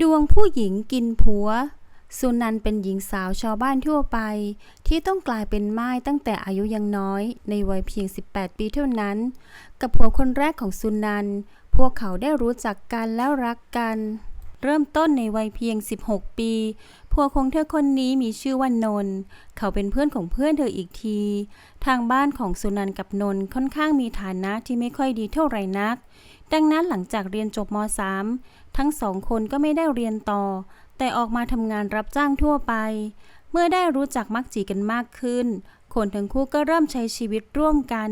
ดวงผู้หญิงกินผัว สุนันเป็นหญิงสาวชาวบ้านทั่วไป ที่ต้องกลายเป็นไม่ายตั้งแต่อายุยังน้อยในวัยเพียง 18 ปีเท่านั้น กับผัวคนแรกของสุนัน พวกเขาได้รู้จักกันแล้วรักกัน เริ่มต้นในวัยเพียง 16 ปีผัวของเธอคนนี้มีชื่อว่านนท์เขาเป็นเพื่อนของเพื่อนเธออีกที ทางบ้านของสุนันกับนนท์ค่อนข้างมีฐานะที่ไม่ค่อยดีเท่าไหร่นัก ดังนั้นหลังจากเรียนจบม .3 ทั้งสองคนก็ไม่ได้เรียนต่อ แต่ออกมาทำงานรับจ้างทั่วไป เมื่อได้รู้จักมักจีกันมากขึ้น คนทั้งคู่ก็เริ่มใช้ชีวิตร่วมกัน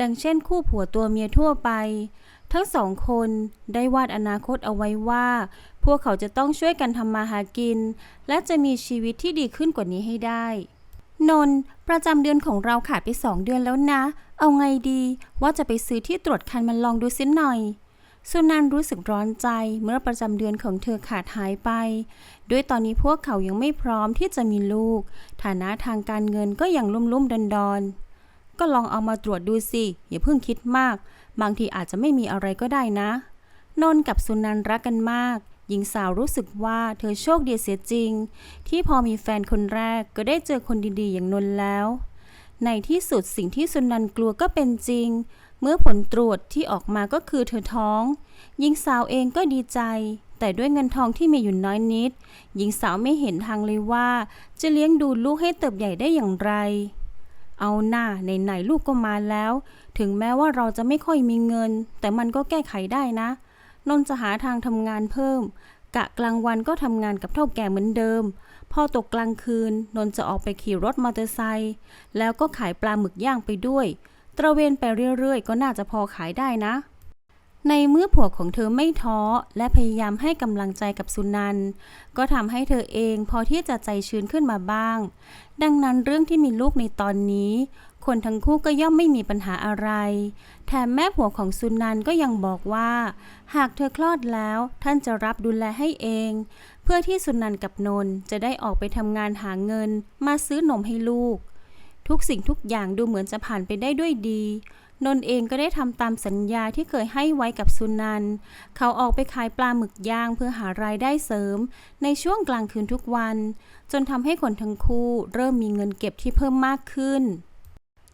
ดังเช่นคู่ผัวตัวเมียทั่วไป ทั้งสองคนได้วาดอนาคตเอาไว้ว่า พวกเขาจะต้องช่วยกันทำมาหากิน และจะมีชีวิตที่ดีขึ้นกว่านี้ให้ได้ นน์ประจำเดือนของเราขาดไปสองเดือนแล้วนะ เอาไงดีว่าจะไปซื้อที่ตรวจคันมันลองดูสิหน่อย สุนันรู้สึกร้อนใจเมื่อประจำเดือนของเธอขาดหายไป ด้วยตอนนี้พวกเขายังไม่พร้อมที่จะมีลูก ฐานะทางการเงินก็ยังลุ่มๆดอนดอนๆก็ลองเอามาตรวจดูสิ อย่าเพิ่งคิดมาก บางทีอาจจะไม่มีอะไรก็ได้นะ นน์กับสุนันรักกันมาก หญิงสาวรู้สึกว่าเธอโชคดีเสียจริง ที่พอมีแฟนคนแรกก็ได้เจอคนดีๆ อย่างนนแล้ว ในที่สุดสิ่งที่สุนันท์กลัวก็เป็นจริง เมื่อผลตรวจที่ออกมาก็คือเธอท้องหญิงสาวเองก็ดีใจ แต่ด้วยเงินทองที่มีอยู่น้อยนิด หญิงสาวไม่เห็นทางเลยว่า จะเลี้ยงดูลูกให้เติบใหญ่ได้อย่างไรเอาหน้าไหนๆลูกก็มาแล้ว ถึงแม้ว่าเราจะไม่ค่อยมีเงิน แต่มันก็แก้ไขได้นะ นนจะหาทางทำงานเพิ่ม กะกลางวันก็ทำงานกับเท่าแก่เหมือนเดิม พอตกกลางคืน นนจะออกไปขี่รถมอเตอร์ไซค์แล้วก็ขายปลาหมึกย่างไปด้วย ตระเวนไปเรื่อยๆ ก็น่าจะพอขายได้นะ ในเมื่อผัวของเธอไม่ท้อ และพยายามให้กำลังใจกับสุนัน ก็ทำให้เธอเองพอที่จะใจชื้นขึ้นมาบ้าง ดังนั้นเรื่องที่มีลูกในตอนนี้ คนทั้งคู่ก็ย่อมไม่มีปัญหาอะไร แถมแม่ผัวของสุนันก็ยังบอกว่า หากเธอคลอดแล้วท่านจะรับดูแลให้เอง เพื่อที่สุนันกับนนท์จะได้ออกไปทำงานหาเงิน มาซื้อนมให้ลูก ทุกสิ่งทุกอย่างดูเหมือนจะผ่านไปได้ด้วยดี นนท์เองก็ได้ทำตามสัญญาที่เคยให้ไว้กับสุนัน เขาออกไปขายปลาหมึกย่างเพื่อหารายได้เสริม ในช่วงกลางคืนทุกวัน จนทำให้คนทั้งคู่เริ่มมีเงินเก็บที่เพิ่มมากขึ้น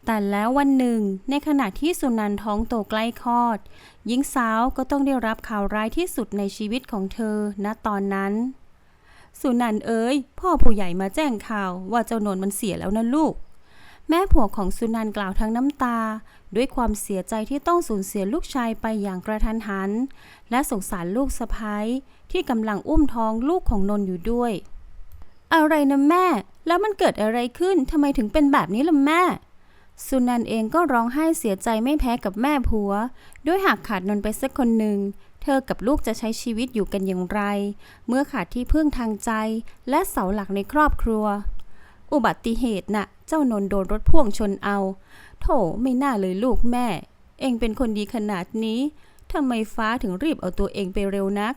แต่แล้ววันหนึ่ง ในขณะที่สุนันท้องโตใกล้คลอด หญิงสาวก็ต้องได้รับข่าวร้ายที่สุดในชีวิตของเธอ ณ ตอนนั้น สุนันเอ๋ย พ่อผู้ใหญ่มาแจ้งข่าวว่าเจ้านนมันเสียแล้วนะลูก แม่ผัวของสุนันกล่าวทั้งน้ำตา ด้วยความเสียใจที่ต้องสูญเสียลูกชายไปอย่างกระทันหัน และสงสารลูกสะพ้ยที่กำลังอุ้มท้องลูกของนนอยู่ด้วย อะไรนะแม่ แล้วมันเกิดอะไรขึ้นทำไมถึงเป็นแบบนี้ล่ะแม่ สุนันเองก็ร้องไห้เสียใจไม่แพ้กับแม่ผัว ด้วยหากขาดนนท์ไปสักคนหนึ่ง เธอกับลูกจะใช้ชีวิตอยู่กันอย่างไร เมื่อขาดที่พึ่งทางใจ และเสาหลักในครอบครัว อุบัติเหตุน่ะ เจ้านนท์โดนรถพ่วงชนเอา โถไม่น่าเลยลูกแม่ เองเป็นคนดีขนาดนี้ทำไมฟ้าถึงรีบเอาตัวเองไปเร็วนัก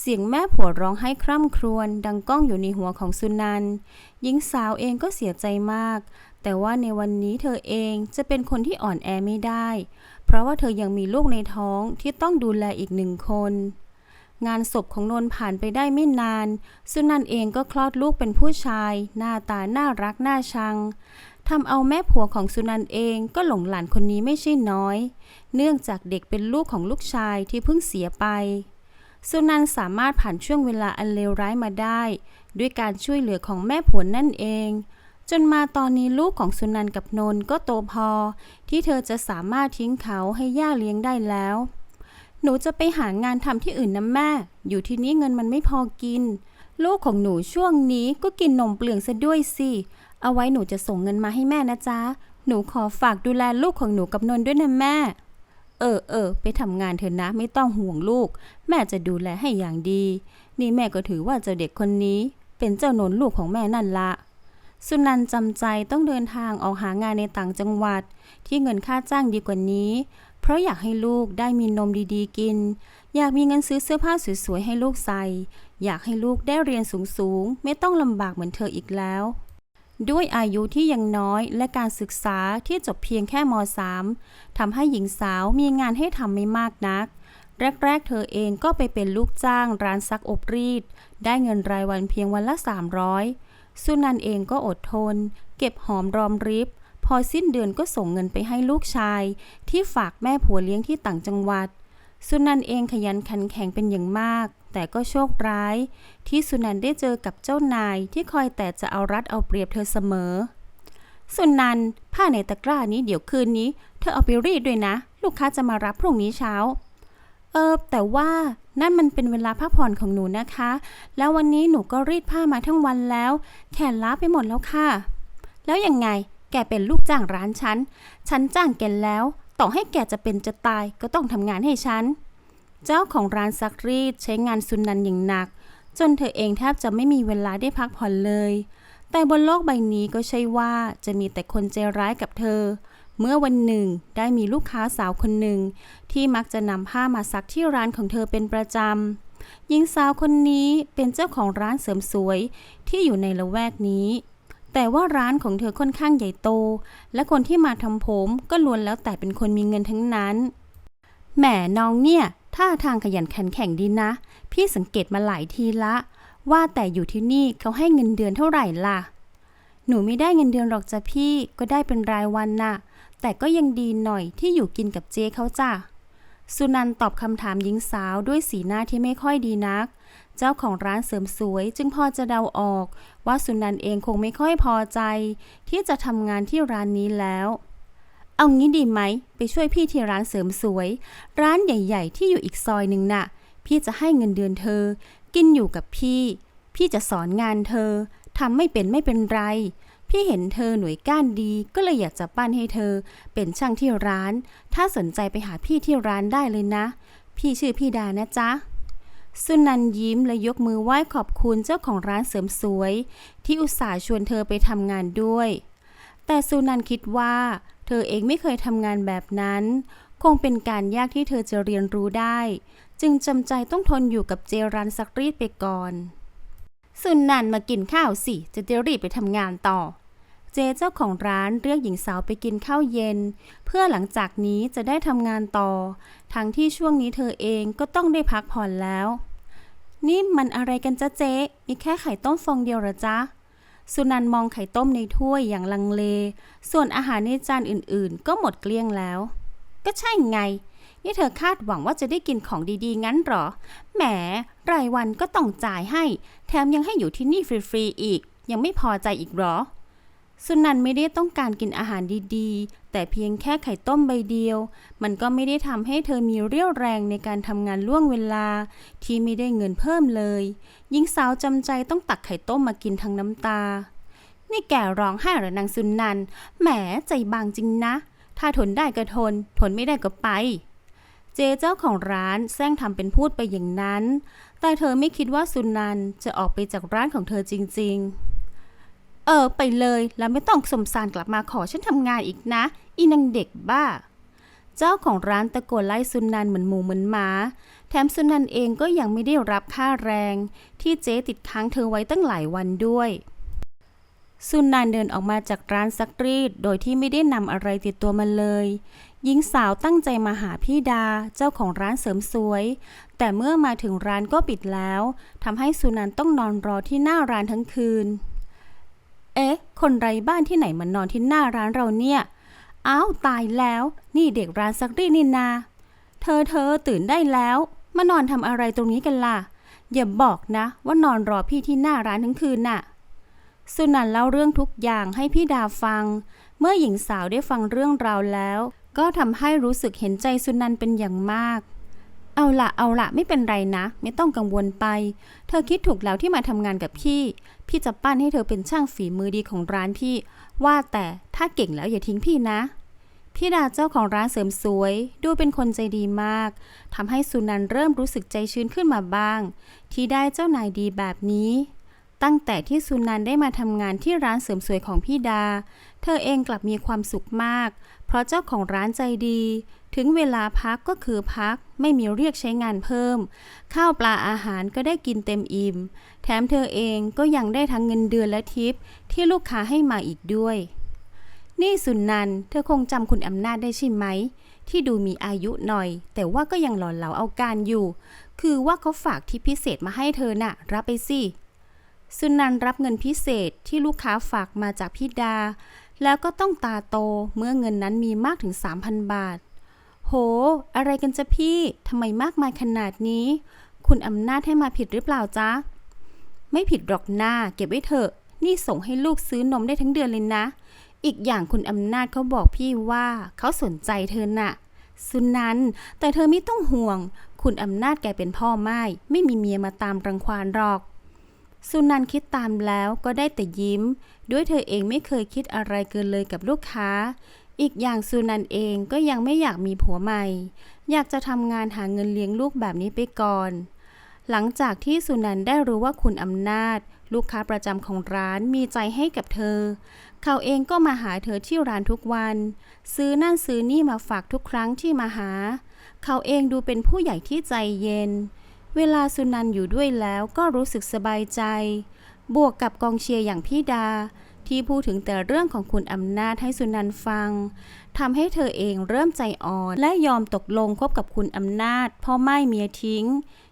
เสียงแม่ผัวร้องไห้คร่ำครวญดังก้องอยู่ในหัวของสุนันหญิงสาวเองก็เสียใจมาก แต่ว่าในวันนี้เธอเองจะเป็นคนที่อ่อนแอไม่ได้ เพราะว่าเธอยังมีลูกในท้องที่ต้องดูแลอีกหนึ่งคน งานศพของนนผ่านไปได้ไม่นาน สุนันเองก็คลอดลูกเป็นผู้ชาย หน้าตาน่ารักน่าชังทำเอาแม่ผัวของสุนันเองก็หลงหลานคนนี้ไม่ใช่น้อย เนื่องจากเด็กเป็นลูกของลูกชายที่เพิ่งเสียไป สุนันสามารถผ่านช่วงเวลาอันเลวร้ายมาได้ ด้วยการช่วยเหลือของแม่ผัวนั่นเอง จนมาตอนนี้ลูกของสุนันกับนนก็โตพอ ที่เธอจะสามารถทิ้งเขาให้ย่าเลี้ยงได้แล้ว หนูจะไปหางานทำที่อื่นนะแม่ อยู่ที่นี่เงินมันไม่พอกิน ลูกของหนูช่วงนี้ก็กินนมเปลืองซะด้วยสิ เอาไว้หนูจะส่งเงินมาให้แม่นะจ๊ะ หนูขอฝากดูแลลูกของหนูกับนนด้วยนะแม่ เออเออไปทำงานเถอะนะไม่ต้องห่วงลูก แม่จะดูแลให้อย่างดี นี่แม่ก็ถือว่าเจ้าเด็กคนนี้ เป็นเจ้านนลูกของแม่นั่นละ สุนันจำใจต้องเดินทางออกหางานในต่างจังหวัด ที่เงินค่าจ้างดีกว่านี้ เพราะอยากให้ลูกได้มีนมดีๆกิน อยากมีเงินซื้อเสื้อผ้าสวยๆให้ลูกใส่ อยากให้ลูกได้เรียนสูงๆ ไม่ต้องลำบากเหมือนเธออีกแล้ว ด้วยอายุที่ยังน้อยและการศึกษาที่จบเพียงแค่ม .3 ทำให้หญิงสาวมีงานให้ทำไม่มากนักแรก ๆ เธอเองก็ไปเป็นลูกจ้างร้านซักอบรีด ได้เงินรายวันเพียงวันละ 300 สุนันเองก็อดทน เก็บหอมรอมริบ พอสิ้นเดือนก็ส่งเงินไปให้ลูกชาย ที่ฝากแม่ผัวเลี้ยงที่ต่างจังหวัด สุนันเองขยันขันแข็งเป็นอย่างมาก แต่ก็โชคร้าย ที่สุนันได้เจอกับเจ้านายที่คอยแต่จะเอารัดเอาเปรียบเธอเสมอ สุนันผ้าในตะกร้านี้เดี๋ยวคืนนี้ เธอเอาไปรีดด้วยนะ ลูกค้าจะมารับพรุ่งนี้เช้า เออแต่ว่า นั่นมันเป็นเวลาพักผ่อนของหนูนะคะ แล้ววันนี้หนูก็รีดผ้ามาทั้งวันแล้ว แขนล้าไปหมดแล้วค่ะ แล้วยังไง แกเป็นลูกจ้างร้านฉัน ฉันจ้างแกแล้ว ต่อให้แกจะเป็นจะตายก็ต้องทำงานให้ฉัน เจ้าของร้านซักรีดใช้งานสุนันอย่างหนัก จนเธอเองแทบจะไม่มีเวลาได้พักผ่อนเลย แต่บนโลกใบนี้ก็ใช่ว่าจะมีแต่คนใจร้ายกับเธอ เมื่อวันหนึ่งได้มีลูกค้าสาวคนหนึ่ง ที่มักจะนำผ้ามาซักที่ร้านของเธอเป็นประจำหญิงสาวคนนี้เป็นเจ้าของร้านเสริมสวยที่อยู่ในละแวกนี้ แต่ว่าร้านของเธอค่อนข้างใหญ่โต และคนที่มาทำผมก็ล้วนแล้วแต่เป็นคนมีเงินทั้งนั้นแหมน้องเนี่ยท่าทางขยันขันแข็งดีนะ พี่สังเกตมาหลายทีละ ว่าแต่อยู่ที่นี่เขาให้เงินเดือนเท่าไหร่ล่ะ หนูไม่ได้เงินเดือนหรอกจ้ะพี่ก็ได้เป็นรายวันน่ะ แต่ก็ยังดีหน่อยที่อยู่กินกับเจเขาจ้ะ สุนันตอบคำถามหญิงสาวด้วยสีหน้าที่ไม่ค่อยดีนัก เจ้าของร้านเสริมสวยจึงพอจะเดาออก ว่าสุนันเองคงไม่ค่อยพอใจ ที่จะทำงานที่ร้านนี้แล้ว เอางี้ดีไหม ไปช่วยพี่ที่ร้านเสริมสวย ร้านใหญ่ ๆ ที่อยู่อีกซอยหนึ่งน่ะ พี่จะให้เงินเดือนเธอ กินอยู่กับพี่ พี่จะสอนงานเธอทำไม่เป็นไม่เป็นไร พี่เห็นเธอหน่วยก้านดีก็เลยอยากจะปั้นให้เธอ เป็นช่างที่ร้าน ถ้าสนใจไปหาพี่ที่ร้านได้เลยนะ พี่ชื่อพี่ดานะจ๊ะสุนันยิ้มและยกมือไหว้ขอบคุณเจ้าของร้านเสริมสวย ที่อุตส่าห์ชวนเธอไปทำงานด้วย แต่สุนันคิดว่า เธอเองไม่เคยทำงานแบบนั้น คงเป็นการยากที่เธอจะเรียนรู้ได้ จึงจำใจต้องทนอยู่กับเจรันซักรีดไปก่อน สุนันมากินข้าวสิ จะได้รีบไปทำงานต่อ เจเจ้าของร้านเรียกหญิงสาวไปกินข้าวเย็น เพื่อหลังจากนี้จะได้ทำงานต่อ ทั้งที่ช่วงนี้เธอเองก็ต้องได้พักผ่อนแล้ว นี่มันอะไรกันจ๊ะเจ๊มีแค่ไข่ต้มฟองเดียวหรอจ๊ะสุนันมองไข่ต้มในถ้วยอย่างลังเล ส่วนอาหารในจานอื่นๆ ก็หมดเกลี้ยงแล้ว ก็ใช่ไง นี่เธอคาดหวังว่าจะได้กินของดีๆ งั้นหรอ แหม รายวันก็ต้องจ่ายให้ แถมยังให้อยู่ที่นี่ฟรีๆอีก ยังไม่พอใจอีกหรอ สุนันไม่ได้ต้องการกินอาหารดีๆ แต่เพียงแค่ไข่ต้มใบเดียว มันก็ไม่ได้ทำให้เธอมีเรี่ยวแรงในการทำงานล่วงเวลา ที่ไม่ได้เงินเพิ่มเลยหญิงสาวจำใจต้องตักไข่ต้มมากินทั้งน้ำตา นี่แกร้องไห้หรือนางสุนันแหมใจบางจริงนะ ถ้าทนได้ก็ทน ทนไม่ได้ก็ไป เจเจ้าของร้านแซงทำเป็นพูดไปอย่างนั้น แต่เธอไม่คิดว่าสุนันจะออกไปจากร้านของเธอจริง ๆ เออไปเลยแล้วไม่ต้องสมสารกลับมาขอฉันทำงานอีกนะ อีนางเด็กบ้า เจ้าของร้านตะโกนไล่สุนันเหมือนหมูเหมือนหมา แถมสุนันเองก็ยังไม่ได้รับค่าแรง ที่เจ๊ติดค้างเธอไว้ตั้งหลายวันด้วยสุนันเดินออกมาจากร้านซักรีด โดยที่ไม่ได้นำอะไรติดตัวมาเลยหญิงสาวตั้งใจมาหาพี่ดาเจ้าของร้านเสริมสวย แต่เมื่อมาถึงร้านก็ปิดแล้วทำให้สุนันต้องนอนรอที่หน้าร้านทั้งคืน เอ๊ะ คนไร้บ้านที่ไหนมานอนที่หน้าร้านเราเนี่ย อ้าวตายแล้ว นี่เด็กร้านซักรีนี่นา เธอเธอตื่นได้แล้ว มานอนทำอะไรตรงนี้กันล่ะ อย่าบอกนะว่านอนรอพี่ที่หน้าร้านทั้งคืนน่ะ สุนันท์เล่าเรื่องทุกอย่างให้พี่ดาฟัง เมื่อหญิงสาวได้ฟังเรื่องราวแล้ว ก็ทำให้รู้สึกเห็นใจสุนันท์เป็นอย่างมากเอาละเอาละไม่เป็นไรนะ ไม่ต้องกังวลไป เธอคิดถูกแล้วที่มาทำงานกับพี่ พี่จะปั้นให้เธอเป็นช่างฝีมือดีของร้านพี่ ว่าแต่ถ้าเก่งแล้วอย่าทิ้งพี่นะ พี่ดาเจ้าของร้านเสริมสวย ดูเป็นคนใจดีมากทำให้สุนันเริ่มรู้สึกใจชื้นขึ้นมาบ้าง ที่ได้เจ้านายดีแบบนี้ ตั้งแต่ที่สุนันได้มาทำงานที่ร้านเสริมสวยของพี่ดา เธอเองกลับมีความสุขมาก เพราะเจ้าของร้านใจดี ถึงเวลาพักก็คือพักไม่มีเรียกใช้งานเพิ่ม ข้าวปลาอาหารก็ได้กินเต็มอิ่ม แถมเธอเองก็ยังได้ทั้งเงินเดือนและทิป ที่ลูกค้าให้มาอีกด้วย นี่สุนันเธอคงจำคุณอำนาจได้ใช่ไหม ที่ดูมีอายุหน่อย แต่ว่าก็ยังหล่อเหลาเอาการอยู่ คือว่าเขาฝากที่พิเศษมาให้เธอน่ะ รับไปสิสุนันรับเงินพิเศษที่ลูกค้าฝากมาจากพี่ดา แล้วก็ต้องตาโตเมื่อเงินนั้นมีมากถึง 3,000 บาท โห อะไรกันจ๊ะพี่ ทำไมมากมายขนาดนี้ คุณอำนาจให้มาผิดหรือเปล่าจ๊ะ ไม่ผิดหรอกหน้า เก็บไว้เถอะ นี่ส่งให้ลูกซื้อนมได้ทั้งเดือนเลยนะ อีกอย่างคุณอำนาจเขาบอกพี่ว่าเขาสนใจเธอน่ะ สุนันแต่เธอไม่ต้องห่วง คุณอำนาจแกเป็นพ่อไม้ไม่มีเมียมาตามรังควานหรอก สุนันคิดตามแล้วก็ได้แต่ยิ้ม ด้วยเธอเองไม่เคยคิดอะไรเกินเลยกับลูกค้า อีกอย่างสุนันเองก็ยังไม่อยากมีผัวใหม่ อยากจะทำงานหาเงินเลี้ยงลูกแบบนี้ไปก่อน หลังจากที่สุนันได้รู้ว่าคุณอำนาจ ลูกค้าประจำของร้านมีใจให้กับเธอ เขาเองก็มาหาเธอที่ร้านทุกวัน ซื้อนั่นซื้อนี่มาฝากทุกครั้งที่มาหา เขาเองดูเป็นผู้ใหญ่ที่ใจเย็น เวลาสุนันอยู่ด้วยแล้วก็รู้สึกสบายใจ บวกกับกองเชียร์อย่างพี่ดา ที่พูดถึงแต่เรื่องของคุณอำนาจให้สุนันท์ฟังทำให้เธอเองเริ่มใจอ่อน และยอมตกลงคบกับคุณอำนาจพ่อไม่เมียทิ้ง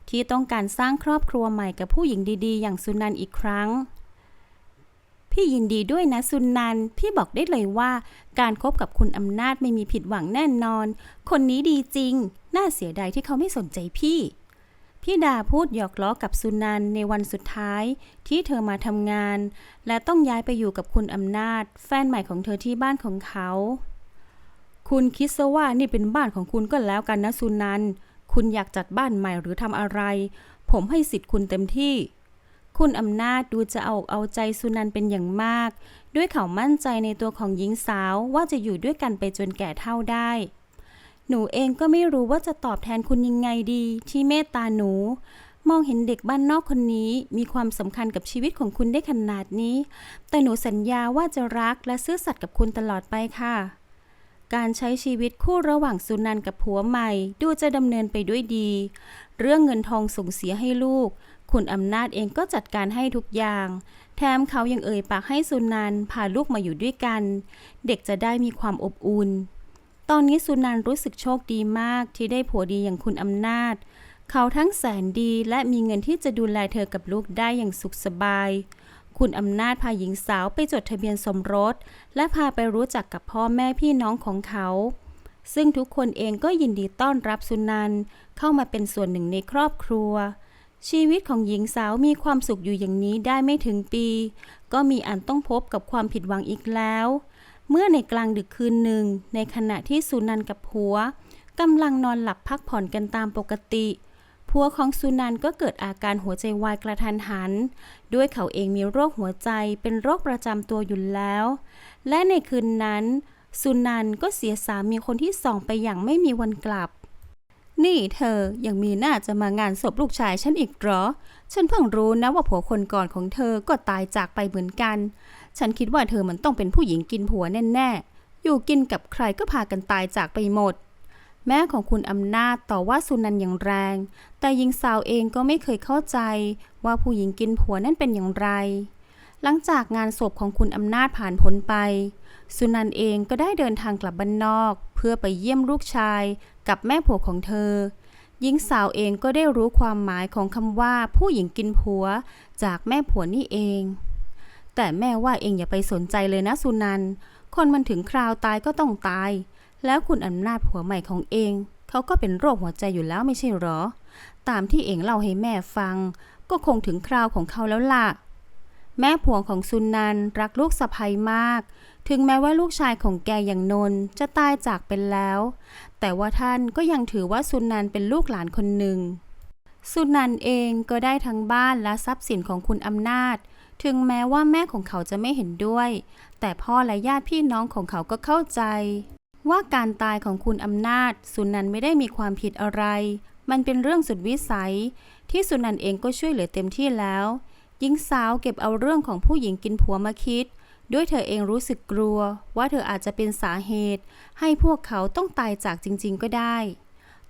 ที่ต้องการสร้างครอบครัวใหม่กับผู้หญิงดีๆ อย่างสุนันท์อีกครั้ง พี่ยินดีด้วยนะสุนันท์พี่บอกได้เลยว่า การคบกับคุณอำนาจไม่มีผิดหวังแน่นอน คนนี้ดีจริง น่าเสียดายที่เขาไม่สนใจพี่ พี่ดาพูดหยอกล้อกับสุนันในวันสุดท้ายที่เธอมาทำงาน และต้องย้ายไปอยู่กับคุณอำนาจ แฟนใหม่ของเธอที่บ้านของเขา คุณคิดซะว่านี่เป็นบ้านของคุณก็แล้วกันนะสุนันคุณอยากจัดบ้านใหม่หรือทำอะไร ผมให้สิทธิ์คุณเต็มที่ คุณอำนาจดูจะเอาอกเอาใจสุนันเป็นอย่างมาก ด้วยเขามั่นใจในตัวของหญิงสาวว่าจะอยู่ด้วยกันไปจนแก่เท่าได้ หนูเองก็ไม่รู้ว่าจะตอบแทนคุณยังไงดีที่เมตตาหนู มองเห็นเด็กบ้านนอกคนนี้มีความสำคัญกับชีวิตของคุณได้ขนาดนี้ แต่หนูสัญญาว่าจะรักและซื่อสัตย์กับคุณตลอดไปค่ะ การใช้ชีวิตคู่ระหว่างสุนันกับผัวใหม่ดูจะดำเนินไปด้วยดี เรื่องเงินทองส่งเสียให้ลูก คุณอำนาจเองก็จัดการให้ทุกอย่างแถมเขายังเอ่ยปากให้สุนันพาลูกมาอยู่ด้วยกัน เด็กจะได้มีความอบอุ่น ตอนนี้สุนันรู้สึกโชคดีมากที่ได้ผัวดีอย่างคุณอำนาจ เขาทั้งแสนดีและมีเงินที่จะดูแลเธอกับลูกได้อย่างสุขสบาย คุณอำนาจพาหญิงสาวไปจดทะเบียนสมรส และพาไปรู้จักกับพ่อแม่พี่น้องของเขา ซึ่งทุกคนเองก็ยินดีต้อนรับสุนันเข้ามาเป็นส่วนหนึ่งในครอบครัวชีวิตของหญิงสาวมีความสุขอยู่อย่างนี้ได้ไม่ถึงปี ก็มีอันต้องพบกับความผิดหวังอีกแล้ว เมื่อในกลางดึกคืนหนึ่ง ในขณะที่สุนันกับผัวกำลังนอนหลับพักผ่อนกันตามปกติผัวของสุนันก็เกิดอาการหัวใจวายกระทันหัน ด้วยเขาเองมีโรคหัวใจเป็นโรคประจำตัวอยู่แล้ว และในคืนนั้น สุนันก็เสียสามีคนที่สองไปอย่างไม่มีวันกลับ นี่เธอยังมีหน้าจะมางานศพลูกชายฉันอีกหรอ ฉันเพิ่งรู้นะว่าผัวคนก่อนของเธอก็ตายจากไปเหมือนกัน ฉันคิดว่าเธอมันต้องเป็นผู้หญิงกินผัวแน่ๆ อยู่กินกับใครก็พากันตายจากไปหมด แม่ของคุณอำนาจต่อว่าสุนันอย่างแรง แต่หญิงสาวเองก็ไม่เคยเข้าใจว่าผู้หญิงกินผัวนั่นเป็นอย่างไร หลังจากงานศพของคุณอำนาจผ่านพ้นไป สุนันเองก็ได้เดินทางกลับบ้านนอก เพื่อไปเยี่ยมลูกชายกับแม่ผัวของเธอหญิงสาวเองก็ได้รู้ความหมายของคำว่าผู้หญิงกินผัวจากแม่ผัวนี่เอง แต่แม่ว่าเองอย่าไปสนใจเลยนะสุนัน คนมันถึงคราวตายก็ต้องตาย แล้วคุณอำนาจผัวใหม่ของเอง เขาก็เป็นโรคหัวใจอยู่แล้วไม่ใช่หรอ ตามที่เองเล่าให้แม่ฟัง ก็คงถึงคราวของเขาแล้วล่ะ แม่ผัวของสุนันรักลูกสะใภ้มาก ถึงแม้ว่าลูกชายของแกอย่างนนท์จะตายจากไปแล้ว แต่ว่าท่านก็ยังถือว่าสุนันเป็นลูกหลานคนหนึ่งสุนันเองก็ได้ทั้งบ้านและทรัพย์สินของคุณอำนาจ ถึงแม้ว่าแม่ของเขาจะไม่เห็นด้วย แต่พ่อและญาติพี่น้องของเขาก็เข้าใจ ว่าการตายของคุณอำนาจ สุนันไม่ได้มีความผิดอะไร มันเป็นเรื่องสุดวิสัย ที่สุนันเองก็ช่วยเหลือเต็มที่แล้วหญิงสาวเก็บเอาเรื่องของผู้หญิงกินผัวมาคิด ด้วยเธอเองรู้สึกกลัว ว่าเธออาจจะเป็นสาเหตุ ให้พวกเขาต้องตายจากจริง ๆ ก็ได้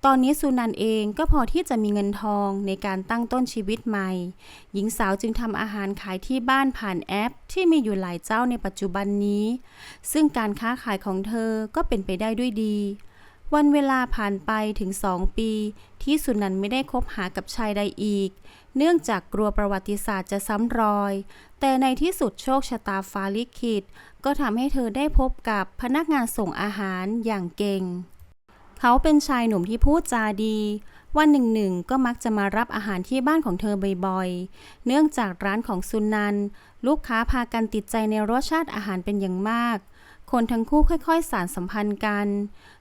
ตอนนี้สุนันเองก็พอที่จะมีเงินทองในการตั้งต้นชีวิตใหม่ หญิงสาวจึงทำอาหารขายที่บ้านผ่านแอป ที่มีอยู่หลายเจ้าในปัจจุบันนี้ ซึ่งการค้าขายของเธอก็เป็นไปได้ด้วยดี วันเวลาผ่านไปถึงสองปี ที่สุนันไม่ได้คบหากับชายใดอีก เนื่องจากกลัวประวัติศาสตร์จะซ้ำรอย แต่ในที่สุดโชคชะตาฟ้าลิขิตก็ทำให้เธอได้พบกับพนักงานส่งอาหารอย่างเก่ง เขาเป็นชายหนุ่มที่พูดจาดี วันหนึ่งหนึ่งก็มักจะมารับอาหารที่บ้านของเธอบ่อยๆ เนื่องจากร้านของซุนนัน ลูกค้าพากันติดใจในรสชาติอาหารเป็นอย่างมาก คนทั้งคู่ค่อยๆ สานสัมพันธ์กัน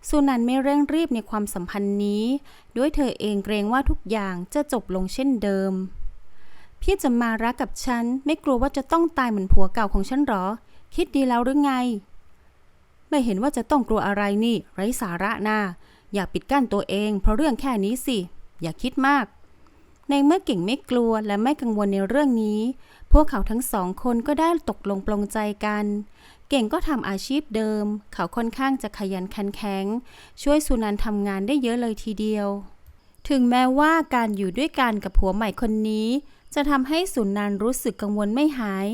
สุนันไม่เร่งรีบในความสัมพันธ์นี้ ด้วยเธอเองเกรงว่าทุกอย่างจะจบลงเช่นเดิม พี่จะมารักกับฉัน ไม่กลัวว่าจะต้องตายเหมือนผัวเก่าของฉันหรอ คิดดีแล้วหรือไง ไม่เห็นว่าจะต้องกลัวอะไรนี่ ไร้สาระนา อย่าปิดกั้นตัวเอง เพราะเรื่องแค่นี้สิ อย่าคิดมาก ในเมื่อเก่งไม่กลัวและไม่กังวลในเรื่องนี้ พวกเขาทั้งสองคนก็ได้ตกลงปลงใจกัน เก่งก็ทำอาชีพเดิม เขาค่อนข้างจะขยันขันแข็ง ช่วยสุนันทำงานได้เยอะเลยทีเดียว ถึงแม้ว่าการอยู่ด้วยกันกับผัวใหม่คนนี้จะทำให้สุนันรู้สึกกังวลไม่หาย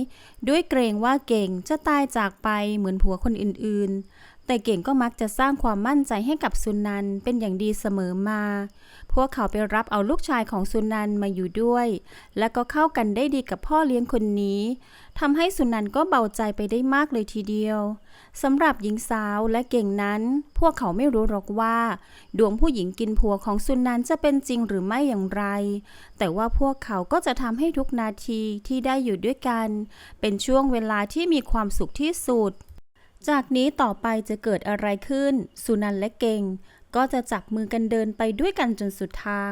ด้วยเกรงว่าเก่งจะตายจากไปเหมือนผัวคนอื่น แต่เก่งก็มักจะสร้างความมั่นใจให้กับสุนันเป็นอย่างดีเสมอมา พวกเขาไปรับเอาลูกชายของสุนันมาอยู่ด้วย และก็เข้ากันได้ดีกับพ่อเลี้ยงคนนี้ทำให้สุนันก็เบาใจไปได้มากเลยทีเดียวสำหรับหญิงสาวและเก่งนั้น พวกเขาไม่รู้หรอกว่า ดวงผู้หญิงกินผัวของสุนันจะเป็นจริงหรือไม่อย่างไร แต่ว่าพวกเขาก็จะทำให้ทุกนาทีที่ได้อยู่ด้วยกัน เป็นช่วงเวลาที่มีความสุขที่สุด จากนี้ต่อไปจะเกิดอะไรขึ้น สุนันและเก่ง ก็จะจับมือกันเดินไปด้วยกันจนสุดทาง